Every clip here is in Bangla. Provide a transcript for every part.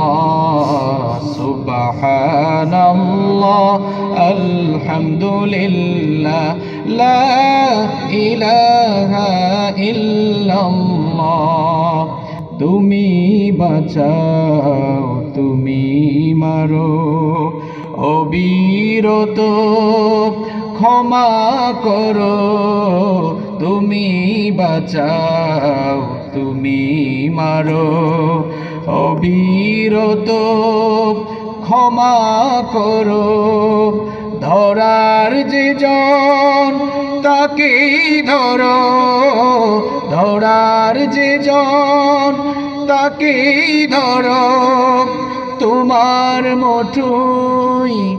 আলহামদুলিল্লাহ লা ইলাহা ইল্লাল্লাহ সুবহানাল্লাহ আলহামদুলিল্লাহ লা ইলাহা ইল্লাল্লাহ তুমি বাঁচাও, তুমি মারো। অবিরত ক্ষমা করো। তুমি বাঁচাও, তুমি মারো। অবিরত ক্ষমা করো। ধরার যে জন, তাকেই ধরো। ধরার যে জন, তাকেই ধরো। তোমার মুঠুই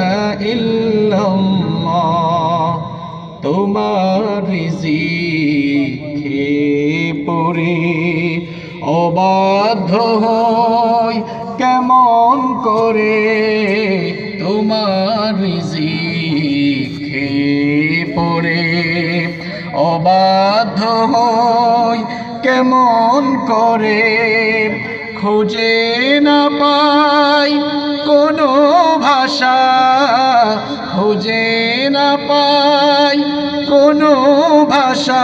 পড়ে অবাধ্য হয় কেমন করে তোমার রিজিকে পড়ে। অবাধ্য হয় কেমন করে খুঁজে না পাই কোনো ভাষা। খুঁজে না পাই কোনো ভাষা।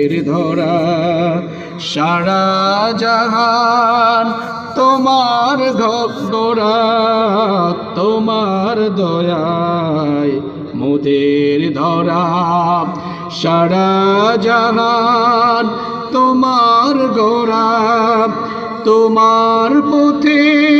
মোদের ধরা, সারা জাহান তোমার ঘোরা তোমার দয়ায় মোদের ধরা, সারা জাহান তোমার গোরা তোমার পথে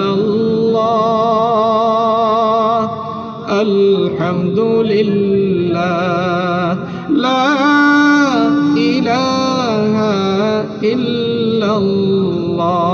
والحمد لله لا إله إلا الله